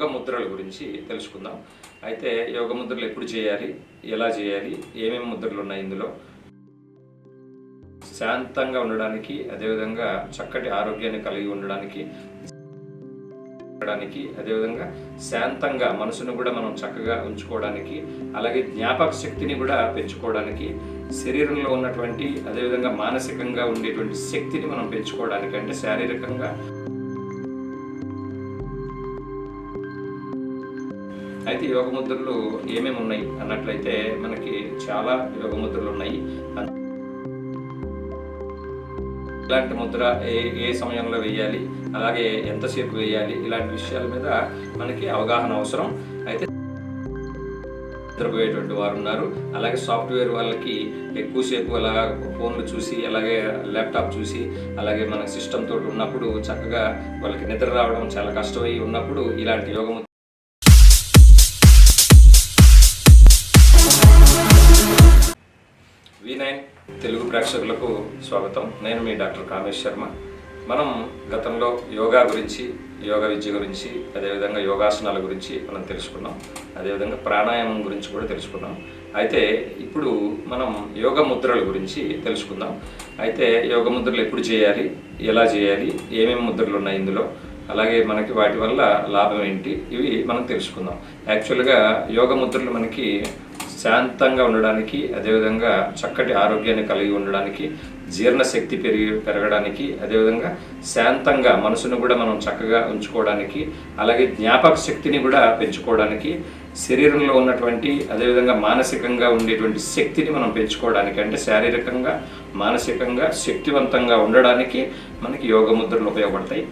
యోగ ముద్రల గురించి తెలుసుకుందాం. అయితే యోగ ముద్రలు ఎప్పుడు చేయాలి? ఎలా చేయాలి? ఏమేమి ముద్రలు ఉన్నాయి ఇందులో? శాంతంగా ఉండడానికి అదేవిధంగా చక్కటి ఆరోగ్యాన్ని కలిగి ఉండడానికి ఉండడానికి అదేవిధంగా శాంతంగా మనసును కూడా మనం చక్కగా ఉంచుకోవడానికి అలాగే జ్ఞాపక శక్తిని కూడా పెంచుకోవడానికి శరీరంలో ఉన్నటువంటి అదేవిధంగా మానసికంగా ఉండేటువంటి శక్తిని మనం పెంచుకోవడానికి అంటే శారీరకంగా అయితే యోగ ముద్రలు ఏమేమి ఉన్నాయి అన్నట్లయితే మనకి చాలా యోగ ముద్రలు ఉన్నాయి. ఇలాంటి ముద్ర ఏ ఏ సమయంలో వేయాలి అలాగే ఎంతసేపు వేయాలి ఇలాంటి విషయాల మీద మనకి అవగాహన అవసరం. అయితే నిద్రపోయేటువంటి వారు ఉన్నారు. అలాగే సాఫ్ట్వేర్ వాళ్ళకి ఎక్కువసేపు అలా ఫోన్లు చూసి అలాగే ల్యాప్టాప్ చూసి అలాగే మన సిస్టమ్ తోటి ఉన్నప్పుడు చక్కగా వాళ్ళకి నిద్ర రావడం చాలా కష్టమై ఉన్నప్పుడు ఇలాంటి యోగ వి నైన్ తెలుగు ప్రేక్షకులకు స్వాగతం. నేను మీ డాక్టర్ కామేష్ శర్మ. మనం గతంలో యోగా గురించి యోగా విద్య గురించి అదేవిధంగా యోగాసనాల గురించి మనం తెలుసుకున్నాం. అదేవిధంగా ప్రాణాయామం గురించి కూడా తెలుసుకున్నాం. అయితే ఇప్పుడు మనం యోగ ముద్రల గురించి తెలుసుకుందాం. అయితే యోగ ముద్రలు ఎప్పుడు చేయాలి ఎలా చేయాలి ఏమేమి ముద్రలు ఉన్నాయి ఇందులో అలాగే మనకి వాటి వల్ల లాభం ఏంటి ఇవి మనం తెలుసుకుందాం. యాక్చువల్గా యోగ ముద్రలు మనకి శాంతంగా ఉండడానికి అదేవిధంగా చక్కటి ఆరోగ్యాన్ని కలిగి ఉండడానికి జీర్ణశక్తి పెరిగి పెరగడానికి అదేవిధంగా శాంతంగా మనసును కూడా మనం చక్కగా ఉంచుకోవడానికి అలాగే జ్ఞాపక శక్తిని కూడా పెంచుకోవడానికి శరీరంలో ఉన్నటువంటి అదేవిధంగా మానసికంగా ఉండేటువంటి శక్తిని మనం పెంచుకోవడానికి అంటే శారీరకంగా మానసికంగా శక్తివంతంగా ఉండడానికి మనకి యోగ ముద్రలు ఉపయోగపడతాయి.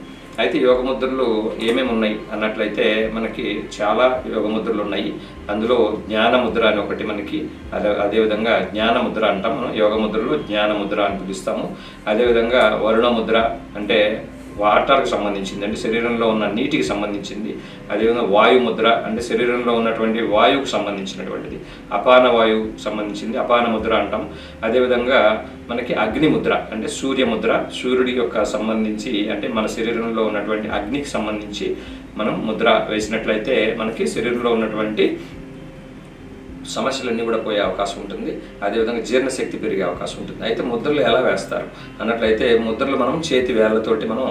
అయితే యోగ ముద్రలు ఏమేమి ఉన్నాయి అన్నట్లయితే మనకి చాలా యోగ ముద్రలు ఉన్నాయి. అందులో జ్ఞాన ముద్ర అని ఒకటి మనకి అదే అదేవిధంగా జ్ఞాన ముద్ర అంటాం మనం. యోగ ముద్రలు జ్ఞాన ముద్ర అని పిలుస్తాము. అదేవిధంగా వరుణ ముద్ర అంటే వాటర్కి సంబంధించింది అంటే శరీరంలో ఉన్న నీటికి సంబంధించింది అదేవిధంగా వాయు ముద్ర అంటే శరీరంలో ఉన్నటువంటి వాయువుకు సంబంధించినటువంటిది. అపాన వాయువు సంబంధించింది అపాన ముద్ర అంటాం. అదేవిధంగా మనకి అగ్ని ముద్ర అంటే సూర్య ముద్ర సూర్యుడి యొక్క సంబంధించి అంటే మన శరీరంలో ఉన్నటువంటి అగ్నికి సంబంధించి మనం ముద్ర వేసినట్లయితే మనకి శరీరంలో ఉన్నటువంటి సమస్యలన్నీ కూడా పోయే అవకాశం ఉంటుంది. అదేవిధంగా జీర్ణశక్తి పెరిగే అవకాశం ఉంటుంది. అయితే ముద్రలు ఎలా వేస్తారు? అన్నట్లయితే ముద్రలు మనం చేతి వేళ్ళతోటి మనం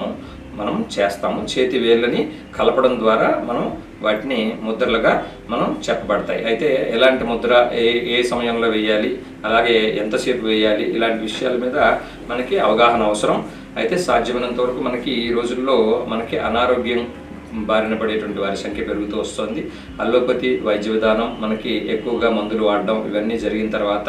మనం చేస్తాము. చేతి వేళ్ళని కలపడం ద్వారా మనం వాటిని ముద్రలుగా మనం చెప్పబడతాయి. అయితే ఎలాంటి ముద్ర ఏ ఏ సమయంలో వేయాలి అలాగే ఎంతసేపు వేయాలి ఇలాంటి విషయాల మీద మనకి అవగాహన అవసరం. అయితే సాధ్యమైనంత వరకు మనకి ఈ రోజుల్లో మనకి అనారోగ్యం బారిన పడేటువంటి వారి సంఖ్య పెరుగుతూ వస్తుంది. అల్లోపతి వైద్య విధానం మనకి ఎక్కువగా మందులు వాడడం ఇవన్నీ జరిగిన తర్వాత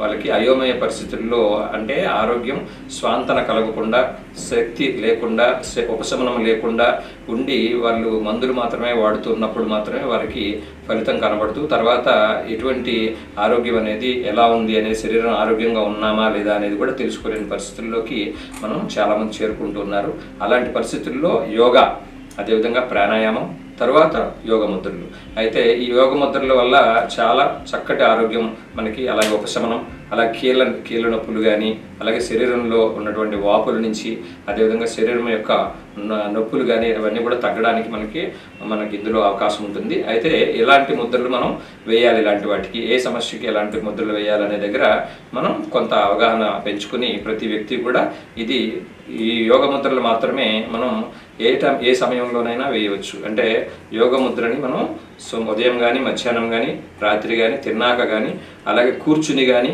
వాళ్ళకి అయోమయ పరిస్థితుల్లో అంటే ఆరోగ్యం స్వాంతన కలగకుండా శక్తి లేకుండా ఉపశమనం లేకుండా ఉండి వాళ్ళు మందులు మాత్రమే వాడుతున్నప్పుడు మాత్రమే వారికి ఫలితం కనబడుతూ తర్వాత ఎటువంటి ఆరోగ్యం అనేది ఎలా ఉంది అనే శరీరం ఆరోగ్యంగా ఉన్నామా లేదా అనేది కూడా తెలుసుకోలేని పరిస్థితుల్లోకి మనం చాలామంది చేరుకుంటున్నారు. అలాంటి పరిస్థితుల్లో యోగా అదేవిధంగా ప్రాణాయామం తర్వాత యోగ ముద్రలు అయితే ఈ యోగ ముద్రల వల్ల చాలా చక్కటి ఆరోగ్యం మనకి అలాగే ఉపశమనం అలా కీళ్ళ కీళ్ళ నొప్పులు కానీ అలాగే శరీరంలో ఉన్నటువంటి వాపుల నుంచి అదేవిధంగా శరీరం యొక్క నొప్పులు కానీ అవన్నీ కూడా తగ్గడానికి మనకి మనకి ఇందులో అవకాశం ఉంటుంది. అయితే ఎలాంటి ముద్రలు మనం వేయాలి ఇలాంటి వాటికి. ఏ సమస్యకి ఎలాంటి ముద్రలు వేయాలనే దగ్గర మనం కొంత అవగాహన పెంచుకుని ప్రతి వ్యక్తి కూడా ఇది ఈ యోగ ముద్రలు మాత్రమే మనం ఏ టైం ఏ సమయంలోనైనా వేయవచ్చు. అంటే యోగ ముద్రని మనం సో ఉదయం కానీ మధ్యాహ్నం కానీ రాత్రి కానీ తిన్నాక కానీ అలాగే కూర్చుని కానీ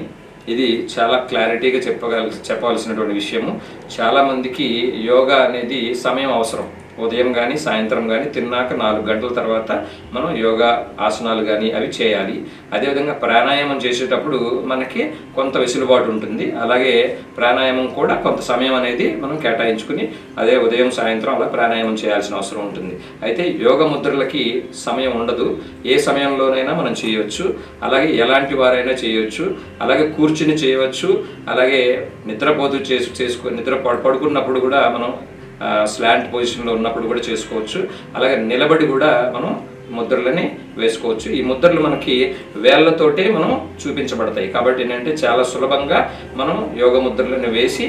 ఇది చాలా క్లారిటీగా చెప్పగల చెప్పవలసినటువంటి విషయము. చాలామందికి యోగా అనేది సమయం అవసరం. ఉదయం కానీ సాయంత్రం కానీ తిన్నాక నాలుగు గంటల తర్వాత మనం యోగా ఆసనాలు కానీ అవి చేయాలి. అదేవిధంగా ప్రాణాయామం చేసేటప్పుడు మనకి కొంత వెసులుబాటు ఉంటుంది. అలాగే ప్రాణాయామం కూడా కొంత సమయం అనేది మనం కేటాయించుకుని అదే ఉదయం సాయంత్రం అలా ప్రాణాయామం చేయాల్సిన అవసరం ఉంటుంది. అయితే యోగ ముద్రలకి సమయం ఉండదు. ఏ సమయంలోనైనా మనం చేయవచ్చు అలాగే ఎలాంటి వారైనా చేయవచ్చు అలాగే కూర్చుని చేయవచ్చు. అలాగే నిద్రపోతూ చేసు చేసుకుని నిద్ర పడుకున్నప్పుడు కూడా మనం స్లాంట్ పొజిషన్లో ఉన్నప్పుడు కూడా చేసుకోవచ్చు. అలాగే నిలబడి కూడా మనం ముద్రలని వేసుకోవచ్చు. ఈ ముద్రలు మనకి వేళ్ళతోటే మనం చూపించబడతాయి. కాబట్టి ఏంటంటే చాలా సులభంగా మనం యోగ ముద్రలను వేసి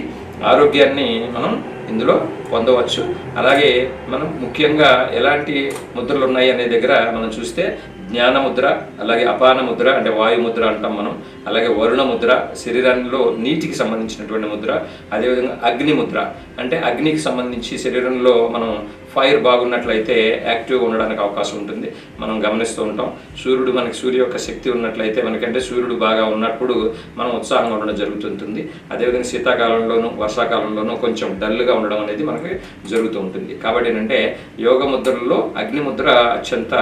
ఆరోగ్యాన్ని మనం ఇందులో పొందవచ్చు. అలాగే మనం ముఖ్యంగా ఎలాంటి ముద్రలు ఉన్నాయి అనే దగ్గర మనం చూస్తే జ్ఞానముద్ర అలాగే అపాన ముద్ర అంటే వాయు ముద్ర అంటాం మనం. అలాగే వరుణ ముద్ర శరీరంలో నీటికి సంబంధించినటువంటి ముద్ర అదేవిధంగా అగ్ని ముద్ర అంటే అగ్నికి సంబంధించి శరీరంలో మనం ఫైర్ బాగున్నట్లయితే యాక్టివ్గా ఉండడానికి అవకాశం ఉంటుంది. మనం గమనిస్తూ ఉంటాం. సూర్యుడు మనకి సూర్య యొక్క శక్తి ఉన్నట్లయితే మనకంటే సూర్యుడు బాగా ఉన్నప్పుడు మనం ఉత్సాహంగా ఉండడం జరుగుతుంటుంది. అదేవిధంగా శీతాకాలంలోనూ వర్షాకాలంలోనూ కొంచెం డల్గా ఉండడం అనేది మనం మనకి జరుగుతూ ఉంటుంది. కాబట్టి ఏంటంటే యోగ ముద్రల్లో అగ్ని ముద్ర అత్యంత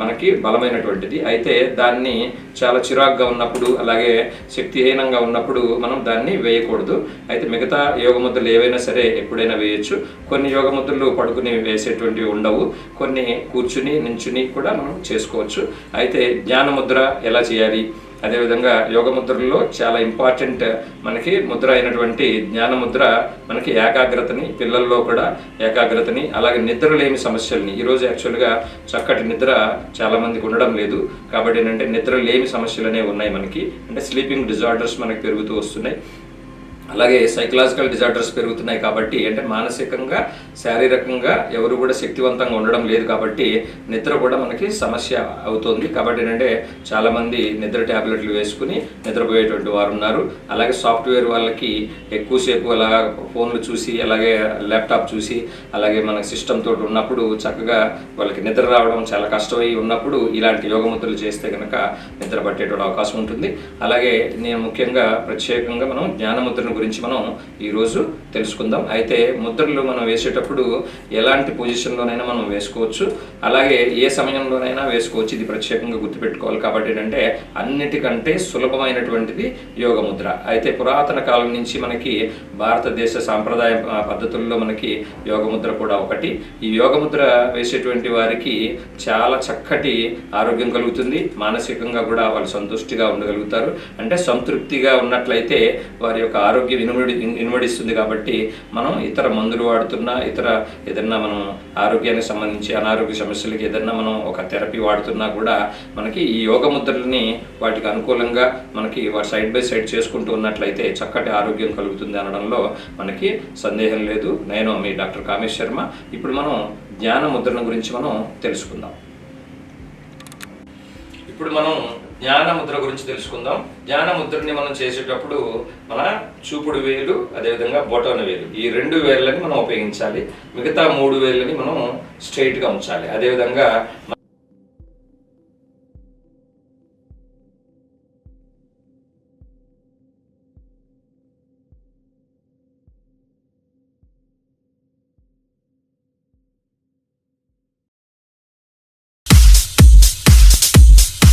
మనకి బలమైనటువంటిది. అయితే దాన్ని చాలా చిరాగ్గా ఉన్నప్పుడు అలాగే శక్తిహీనంగా ఉన్నప్పుడు మనం దాన్ని వేయకూడదు. అయితే మిగతా యోగ ముద్రలు ఏవైనా సరే ఎప్పుడైనా వేయొచ్చు. కొన్ని యోగ ముద్రలు పడుకుని వేసేటువంటివి ఉండవు. కొన్ని కూర్చుని నించుని కూడా మనం చేసుకోవచ్చు. అయితే జ్ఞాన ముద్ర ఎలా చేయాలి? అదేవిధంగా యోగ ముద్రల్లో చాలా ఇంపార్టెంట్ మనకి ముద్ర అయినటువంటి జ్ఞాన ముద్ర మనకి ఏకాగ్రతని పిల్లల్లో కూడా ఏకాగ్రతని అలాగే నిద్రలేమి సమస్యల్ని. ఈరోజు యాక్చువల్గా చక్కటి నిద్ర చాలామందికి ఉండడం లేదు. కాబట్టి ఏంటంటే నిద్ర లేమి సమస్యలు అనేవి ఉన్నాయి మనకి. అంటే స్లీపింగ్ డిజార్డర్స్ మనకి పెరుగుతూ వస్తున్నాయి. అలాగే సైకలాజికల్ డిజార్డర్స్ పెరుగుతున్నాయి కాబట్టి అంటే మానసికంగా శారీరకంగా ఎవరు కూడా శక్తివంతంగా ఉండడం లేదు కాబట్టి నిద్ర కూడా మనకి సమస్య అవుతుంది. కాబట్టి ఏంటంటే చాలామంది నిద్ర ట్యాబ్లెట్లు వేసుకుని నిద్రపోయేటువంటి వారు ఉన్నారు. అలాగే సాఫ్ట్వేర్ వాళ్ళకి ఎక్కువసేపు అలా ఫోన్లు చూసి అలాగే ల్యాప్టాప్ చూసి అలాగే మన సిస్టమ్ తోటి ఉన్నప్పుడు చక్కగా వాళ్ళకి నిద్ర రావడం చాలా కష్టమై ఉన్నప్పుడు ఇలాంటి యోగముద్రలు చేస్తే కనుక నిద్ర పట్టేటువంటి అవకాశం ఉంటుంది. అలాగే నేను ముఖ్యంగా ప్రత్యేకంగా మనం జ్ఞానముద్రను గురించి మనం ఈరోజు తెలుసుకుందాం. అయితే ముద్రలు మనం వేసేటప్పుడు ఎలాంటి పొజిషన్లోనైనా మనం వేసుకోవచ్చు. అలాగే ఏ సమయంలోనైనా వేసుకోవచ్చు. ఇది ప్రత్యేకంగా గుర్తుపెట్టుకోవాలి కాబట్టి ఏంటంటే అన్నిటికంటే సులభమైనటువంటిది యోగ ముద్ర అయితే పురాతన కాలం నుంచి మనకి భారతదేశ సాంప్రదాయ పద్ధతుల్లో మనకి యోగ ముద్ర కూడా ఒకటి. ఈ యోగ ముద్ర వేసేటువంటి వారికి చాలా చక్కటి ఆరోగ్యం కలుగుతుంది. మానసికంగా కూడా వాళ్ళు సంతుష్టిగా ఉండగలుగుతారు. అంటే సంతృప్తిగా ఉన్నట్లయితే వారి యొక్క ఆరోగ్యం ఇనుమడి ఇనుమడిస్తుంది కాబట్టి మనం ఇతర మందులు వాడుతున్నా ఇతర ఏదన్నా మనం ఆరోగ్యానికి సంబంధించి అనారోగ్య సమస్యలకి ఏదన్నా మనం ఒక థెరపీ వాడుతున్నా కూడా మనకి ఈ యోగ ముద్రల్ని వాటికి అనుకూలంగా మనకి సైడ్ బై సైడ్ చేసుకుంటూ ఉన్నట్లయితే చక్కటి ఆరోగ్యం కలుగుతుంది అనడంలో మనకి సందేహం లేదు. నేను మీ డాక్టర్ కామేశ్ శర్మ. ఇప్పుడు మనం జ్ఞాన ముద్రణ గురించి మనం తెలుసుకుందాం. ఇప్పుడు మనం జ్ఞానముద్ర గురించి తెలుసుకుందాం. జ్ఞానముద్రని మనం చేసేటప్పుడు మన చూపుడు వేలు అదేవిధంగా బొటన వేలు. ఈ రెండు వేళ్ళని మనం ఉపయోగించాలి. మిగతా మూడు వేళ్ళని మనం స్ట్రైట్గా ఉంచాలి. అదేవిధంగా